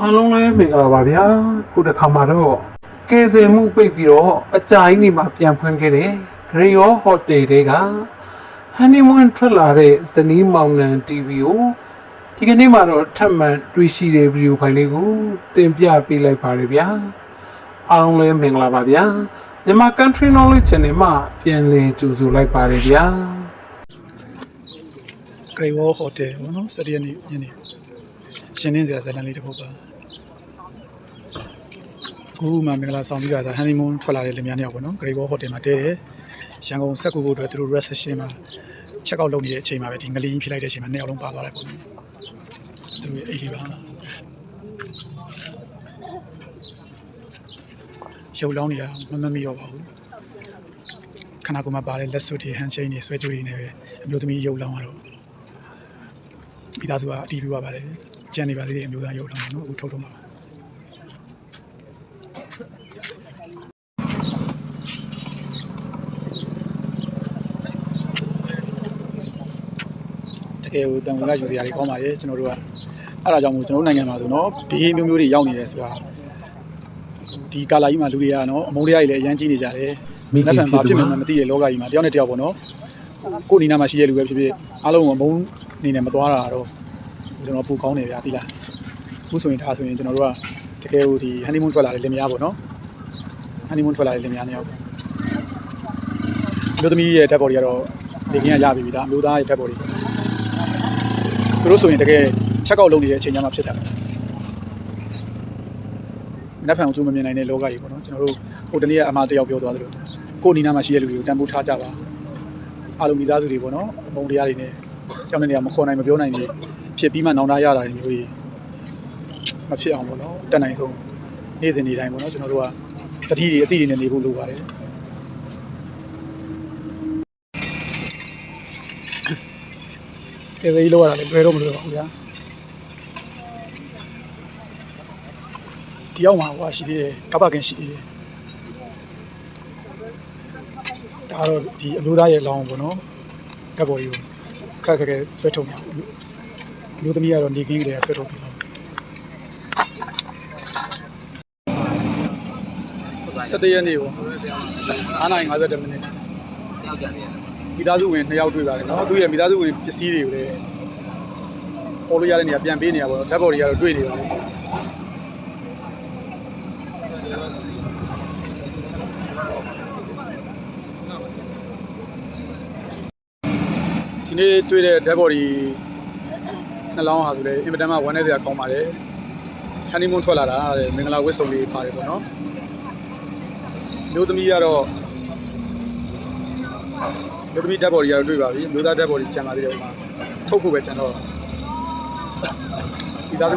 အားလုံးလည်းမင်္ဂလာပါဗျာခုတစ်ခါမှာတော့ကယ်ဆယ်မှုပိတ်ပြီးတော့အကြိုင်းနေမှာပြန်ဖွင့်ခဲ့တယ်ဂရီယောဟိုတယ်တွေကဟန်နီမွန်းထွက်လာတဲ့ဇနီးမောင်နှံ TV ကိုဒီကနေ့မှာတော့ထပ်မံတွေ့ရှိတဲ့ဗီဒီယိုဖိုင်လေးကိုတင်ပြပေးလိုက်ပါတယ်ဗျာအားလုံးလည်းမင်္ဂလာပါဗျာမြန်မာ Country Knowledge Channel မှာပြန်လည်ကြိုဆိုလိုက်ပါတယ်ဗျာဂရေဝဟိုတယ်ပေါ့နော်7ရက်နေ့ညနေ ရှင်းနှင်းစရာဇာတ်လမ်းလေးတစ်ခုပါအခုမှမင်္ဂလာဆောင်ပြီးတာဟန်နီမွန်းထွက်လာတဲ့လင်မယားနှစ်ယောက်ပေါ့နော်ဂရေဝဟိုတယ်မှာတဲတယ်ရန်ကုန်စက်ကူဖို့အတွက်သူတို့ reception မှာ check out လုပ်နေတဲ့အချိန်မှာပဲဒီငလီဖြစ်လိုက်တဲ့အချိန်မှာနှစ်ယောက်လုံးပါသွားတယ်ပေါ့နော်သူတို့ရဲ့အိတ်လေးပါရုပ်လောင်းနေရမမမီတော့ပါဘူးခန္ဓာကိုယ်မှာပါတဲ့လက်စွပ်တွေဟန်ချိန်းတွေဆွဲကြိုးတွေနဲ့ပဲအမျိုးသမီးရုပ်လောင်းရတော့မိသားစုကအတီးပြပါပါတယ် ကြံနေပါသေးတယ်အမျိုးသားရုပ်တော့နော်အခုထုတ်တော့မှာပါတကယ်ကိုတန်ခွေကယူစရာတွေကောင်းပါတယ်ကျွန်တော်တို့ကအဲ့ဒါကြောင့်မို့ကျွန်တော်တို့နိုင်ငံမှာဆိုတော့ဘေးမျိုးမျိုးတွေရောက်နေတယ်ဆိုတာဒီကာလာကြီးမှာလူတွေကနော်အမုန်းတရားတွေလည်းအရန်ကြီးနေကြတယ်လက်ဖန်ဘာဖြစ်မှန်းမသိတဲ့လောကကြီးမှာတယောက်နဲ့တယောက်ပေါ့နော်ကိုယ်နီနာမှာရှိတဲ့လူပဲဖြစ်ဖြစ်အားလုံးကအမုန်းနေနဲ့မသွားတာတော့ ကျွန်တော်ပူကောင်းနေဗျာတိလားအခုဆိုရင်ဒါဆိုရင်ကျွန်တော်တို့ကတကယ်ဟိုဒီဟန်နီမွန်းထွက်လာတဲ့လင်မယားပေါ့နော်ဟန်နီမွန်းထွက်လာတဲ့လင်မယားနှစ်ယောက်မျိုးသမီးရဲ့ဓာတ်ပေါ်တွေကတော့ဒီကင်းကရပြီပြီဒါအမျိုးသားရဲ့ဓာတ်ပေါ်တွေသူတို့ဆိုရင်တကယ်ချက်ကောက်လုပ်နေတဲ့အချိန်ကျမှဖြစ်တာနက်ဖန်ကိုကြိုးမမြင်နိုင်တဲ့လောကကြီးပေါ့နော်ကျွန်တော်တို့ဟိုတနေ့ကအမတယောက်ပြောသွားသလိုကိုယ်နီနာမှာရှိတဲ့လူတွေကိုတန်ဖိုးထားကြပါအားလုံးမိသားစုတွေပေါ့နော်အမုံတရားတွေနဲ့ကြောင်းတဲ့နေရာမခေါ်နိုင်မပြောနိုင်ဘူး ဖြစ်ပြီးမှနောင်တရတာတွေမျိုးတွေမဖြစ်အောင်ပေါ့နော်တက်နိုင်ဆုံးနေ့စဉ်နေ့တိုင်းပေါ့နော်ကျွန်တော်တို့ကတတိတွေအတိတွေနဲ့နေဖို့လိုပါတယ်ကဲသေးလို့ရတာလည်းတွေ့တော့မလို့ပါဘူးဗျာဒီရောက်မှာဟွာရှိသေးတယ်ကပ္ပကင်ရှိသေးတယ်ဒါတော့ဒီအမျိုးသားရဲ့လောင်းပေါ့နော်ကပ်ပေါ်ကြီးကိုခက်ခက်ခဲဆွဲထုတ်မှာပေါ့ မျိုးသမီးကတော့နေကင်းကလေးဆွဲထုတ်ပြီးတော့17ရက်နေ့ပေါ့9နိုင်50မိနစ်မိသားစုဝင်2ယောက်တွေ့ပါတယ်နော်သူရဲ့မိသားစုဝင်ပစ္စည်းတွေကိုလည်းခေါ်လို့ရတဲ့နေရာပြန်ပေးနေရပါတော့ဓာတ်ပေါ်တွေကတော့တွေ့နေပါတယ်ဒီနေ့တွေ့တဲ့ဓာတ်ပေါ်တွေ နှလောင်းဟာဆိုလေအင်မတန်မှဝမ်းနေစရာကောင်းပါတယ်ဟန်နီမွန်းထွက်လာတာတဲ့မင်္ဂလာဝတ်စုံလေးပါတယ်ပေါ့နော်မျိုးသမီးကတော့မျိုးသမီးဓာတ်ပေါ်တွေကတော့တွေ့ပါပြီမျိုးသားဓာတ်ပေါ်တွေကျန်ပါသေးတယ်ဟိုမှာထုတ်ဖို့ပဲကျန်တော့ဒီသား